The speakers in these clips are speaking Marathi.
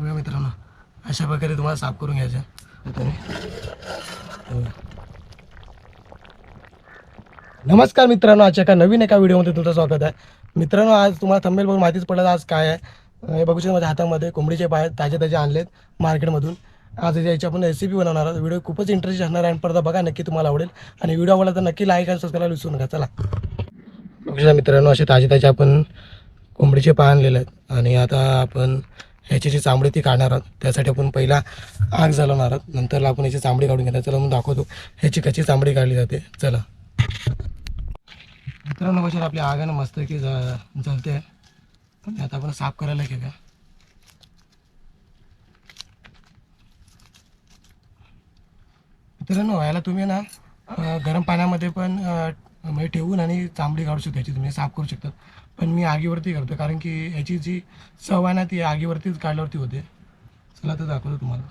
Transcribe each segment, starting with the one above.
बघा मित्रांनो अशा प्रकारे तुम्हाला साफ करून घ्यायचं नमस्कार मित्रांनो आजच्या एका नवीन एका व्हिडिओमध्ये तुमचं स्वागत आहे. मित्रांनो आज तुम्हाला थंबेल बघून माहितीच पडलं आज काय आहे. हे बघू शकता माझ्या हातामध्ये कोंबडीचे पाय ताजे ताजे आणलेत मार्केटमधून. आज याची आपण रेसिपी बनवणार आहोत. व्हिडिओ खूपच इंटरेस्ट असणार आहे आणि परत बघा नक्की तुम्हाला आवडेल. आणि व्हिडिओ आवडला तर नक्की लाईक आणि सबस्क्राईब विसरू नका. चला. बघू शकता मित्रांनो असे ताजे ताजे आपण कोंबडीचे पाय आणलेले आहेत. आणि आता आपण ह्याची जी चांबडी ती काढणार आहोत त्यासाठी आपण पहिला आग जळवणार आहोत नंतर आपण याची चांबडी काढून घेणार चला मग दाखवतो. ह्याची कशी चांबडी काढली जाते. चला. मित्रांनो कशा आपली आग ना मस्त की जळते. आता आपण साफ करायला घेऊया. मित्रांनो याला तुम्ही ना गरम पाण्यामध्ये पण म्हणजे ठेवून आणि चांबडी काढू शकता याची तुम्ही साफ करू शकता. पण मी आगीवरती करतो कारण की याची जी चव आहे ना ती आगीवरतीच काढल्यावरती होते. चला तर दाखवतो तुम्हाला.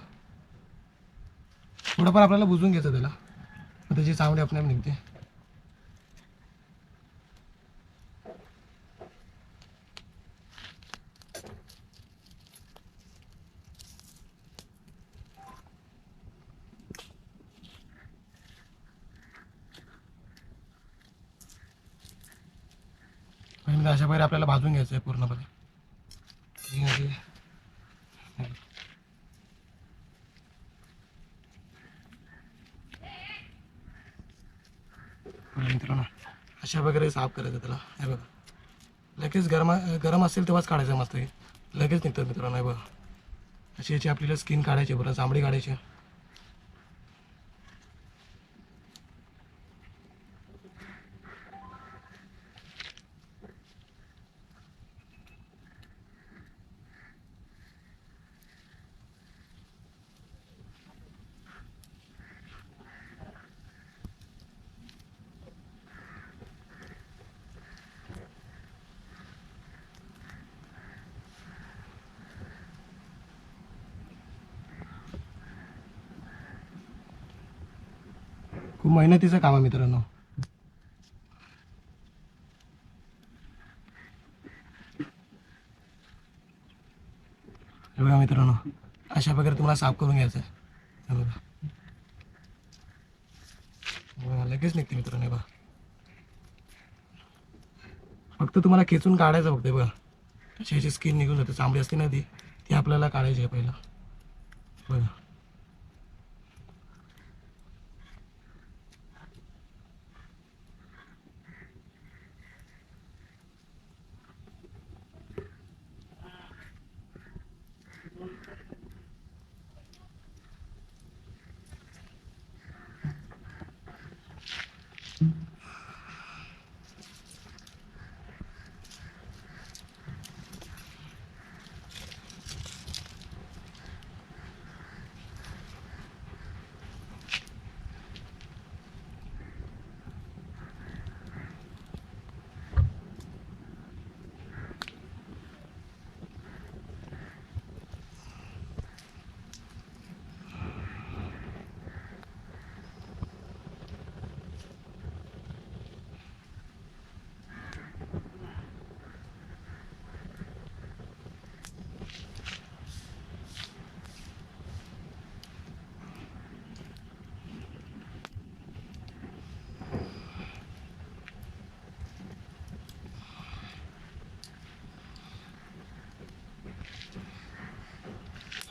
थोडंफार आपल्याला बुजून घ्यायचं त्याला. त्याची चांगली आपल्याला निघते. अशा प्रकारे आपल्याला भाजून घ्यायचं आहे पूर्णपणे? मित्रांनो अशा प्रकारे साफ करायचं त्याला. हे बघा. लगेच गरम गरम असेल तेव्हाच काढायचं मस्त. हे लगेच निघतं मित्रांनो हे बघा. अशी याची आपल्याला स्किन काढायची बरं चांबडी काढायची खूप मेहनतीचं काम आहे मित्रांनो. बघा मित्रांनो अशा प्रकारे तुम्हाला साफ करून घ्यायचं आहे. बघा. लगेच निघते मित्रांनो बघा. फक्त तुम्हाला खेचून काढायचं फक्त बघा. अशी स्किन निघून जाते चांबडी असते ना ती. ती आपल्याला काढायची आहे पहिला.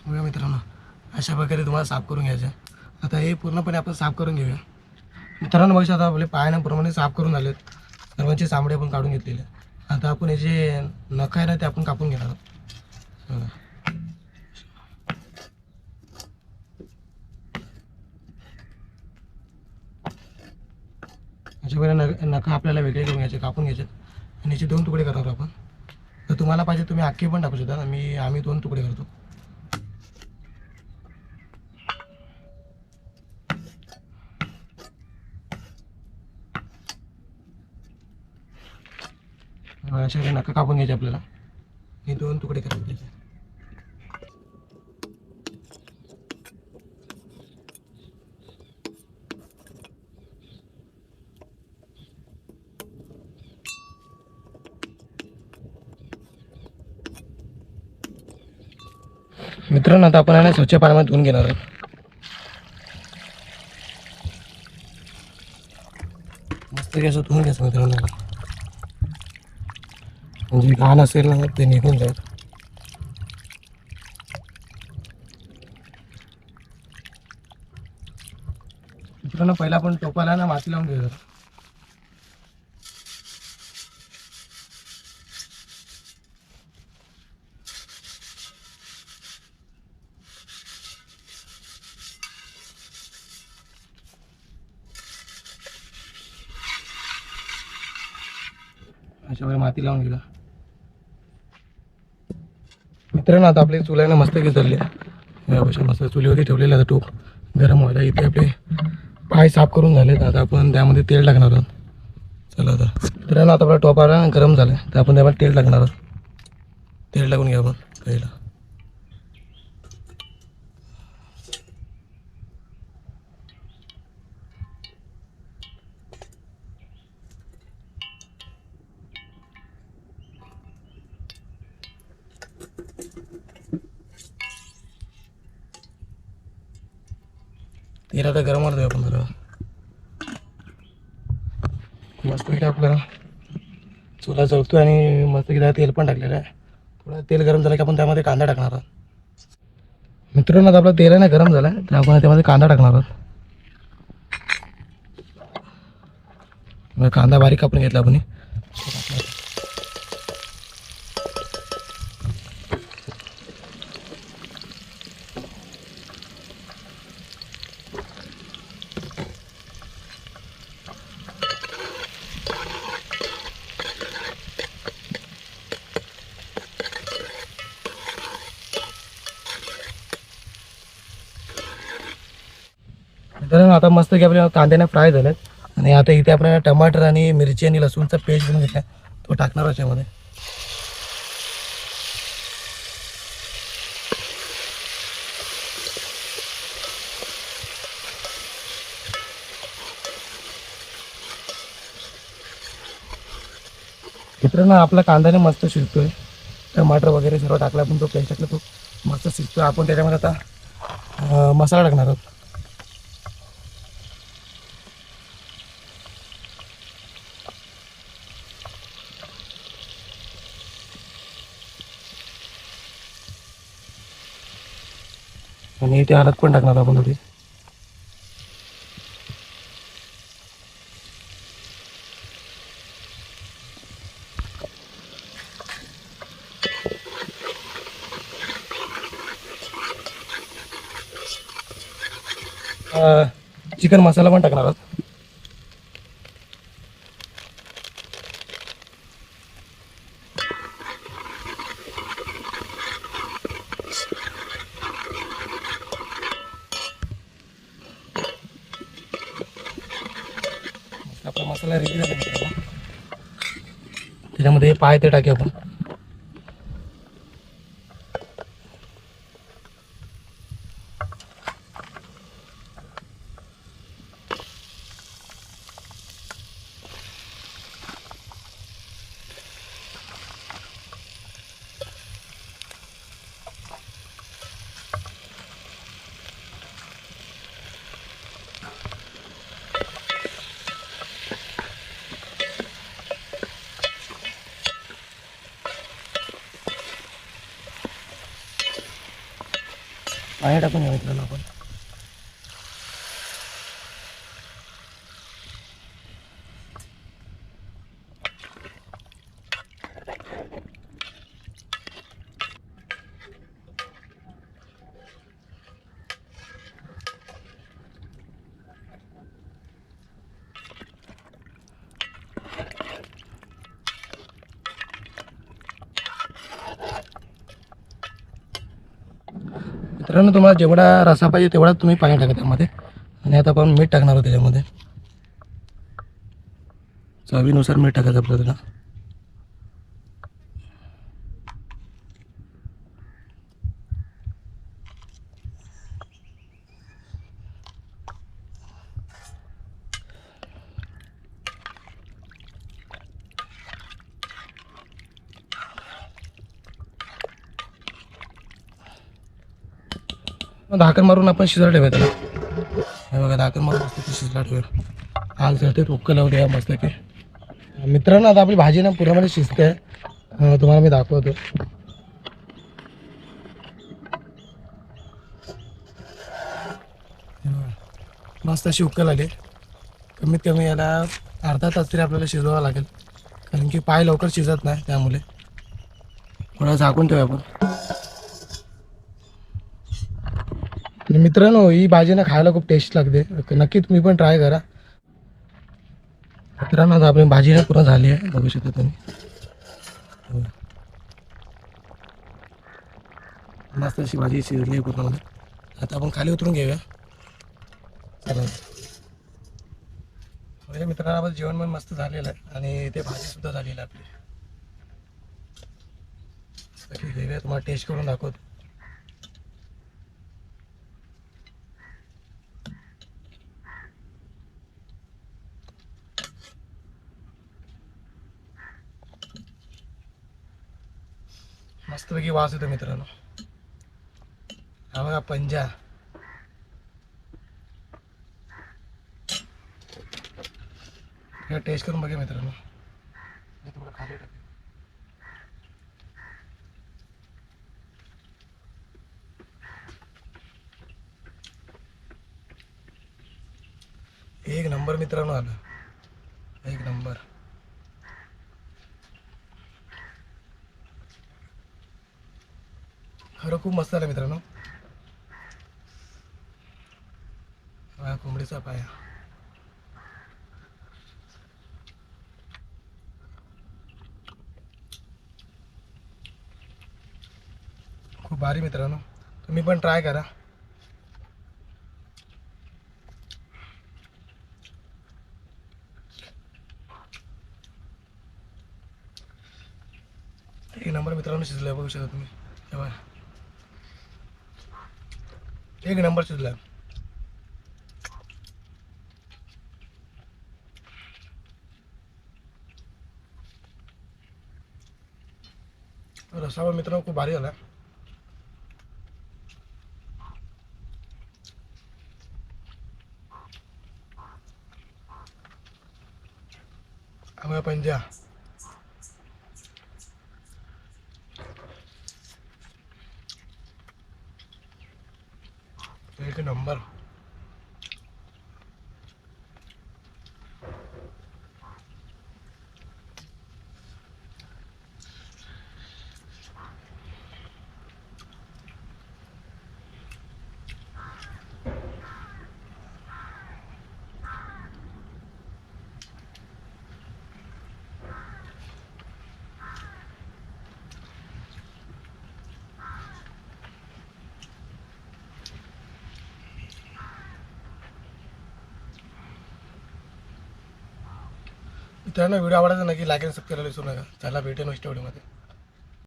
बघा मित्रांनो अशा प्रकारे तुम्हाला साफ करून घ्यायचं आता हे पूर्णपणे आपण साफ करून घेऊया. मित्रांनो बघू आता आपले पायानाप्रमाणे साफ करून झालेत. सर्वांचे चामडे आपण काढून घेतलेले आता आपण हे जे नख आहे ना ते आपण कापून घेणार आहोत. अशा प्रकारे नख आपल्याला वेगळे करून घ्यायचे कापून घ्यायचे आणि याचे दोन तुकडे करणार आपण. तर तुम्हाला पाहिजे तुम्ही आखे पण टाकू शकता. मी आम्ही दोन तुकडे करतो. अशा नका कापून घ्यायचे आपल्याला. हे दोन तुकडे करून घ्यायचे मित्रांनो आता आपण आहे स्वच्छ पाण्यामध्ये धुवून घेणार आहोत. मस्त की असं धुवून घ्यायचं मित्रांनो. म्हणजे घाण असेल ना ते निघून जाईल. मित्रांनो पहिला आपण टोपाला ना माती लावून घेऊ अशा वेळी माती लावून गेला मित्रांनो आता आपली ना मस्त की चालली आहे मस्त चुलीवरती ठेवलेलं आता टोप गरम व्हायला इथे आपले पाय साफ करून झालेत. आता आपण त्यामध्ये तेल टाकणार आहोत. चला आता. मित्रांनो आता आपला टोपाला गरम झाला आहे तर आपण त्यामध्ये तेल टाकणार आहोत. तेल टाकून घ्या आपण पहिला तेल आता गरम वाढतो आपण जरा. मस्त आपलं चुला जळतो आणि मस्त त्याला तेल पण टाकलेलं आहे. थोडं तेल गरम झालं की आपण त्यामध्ये कांदा टाकणार आहोत. मित्रांनो आता आपलं तेल आहे ना गरम झालं तर आपण त्यामध्ये कांदा टाकणार आहोत. मग कांदा बारीक कापून घेतला आपण मित्रांनो आता मस्त की आपल्या कांद्याने फ्राय झाल्यात आणि आता इथे आपण टमाटर आणि मिरची आणि लसूणचा पेस्ट बनवून घेतला तो टाकणार याच्यामध्ये. मित्रांनो आपला कांद्याने मस्त शिजतोय. टमाटर वगैरे सर्व टाकला पण तो पेस्ट टाकला तो मस्त शिजतोय. आपण त्याच्यामध्ये आता मसाला टाकणार आहोत. आणि इथे हळद पण टाकणार आपण थोडी. चिकन मसाला पण टाकणार आहोत आपला मसाला रेडी झाला मित्रांनो. त्याच्यामध्ये पाय ते टाकी आपण. पाया टाकून घ्या मित्रांनो आपण? मित्रांनो तुम्हाला जेवढा रसा पाहिजे तेवढा तुम्ही पाणी टाका त्यामध्ये. आणि आता आपण मीठ टाकणार आहोत त्याच्यामध्ये. चवीनुसार मीठ टाकायचं आपल्याला. मग झाकण मारून आपण शिजला ठेवा त्याला. हे बघा झाकण मारून मस्त शिजला ठेवूया. आग जळते टोकं लावू आहे मस्त की मित्रांनो आता आपली भाजी ना पुरामध्ये शिजते. तुम्हाला मी दाखवतो. मस्त अशी उकल आली कमीत कमी याला अर्धा तास तरी आपल्याला शिजवावं लागेल. कारण की पाय लवकर शिजत नाही त्यामुळे. थोडा झाकून ठेवूया आपण. आणि मित्रांनो ही भाजी ना खायला खूप टेस्ट लागते. नक्की तुम्ही पण ट्राय करा. मित्रांनो आता आपली भाजी ना पूर्ण झाली आहे. बघू शकता तुम्ही. मस्त अशी भाजी शिजली आहे पूर्ण. आता आपण खाली उतरून घेऊया. म्हणजे मित्रांना आपलं जेवण पण मस्त झालेलं आहे. आणि ते भाजी सुद्धा झालेली आहे आपली. घेऊया तुम्हाला टेस्ट करून दाखवतो. की वास येतो मित्रांनो. हा बघा पंजा. टेस्ट करून बघा मित्रांनो. एक नंबर मित्रांनो आलं. एक नंबर. खूप मस्त झाला मित्रांनो. हा कोंबडीचा पाया. खूप भारी मित्रांनो. तुम्ही पण ट्राय करा. एक नंबर मित्रांनो शिजलाय बघू शकता तुम्ही. हे एक नंबर शिजला. रसावा मित्रांनो खूप भारी झाला आम्हाला पंजा एक नंबर मित्रांनो व्हिडिओ आवडायचा नक्की लाईक आणि सबस्क्राईब करायला विसरू नका. चला भेटेन नेक्स्ट व्हिडिओमध्ये.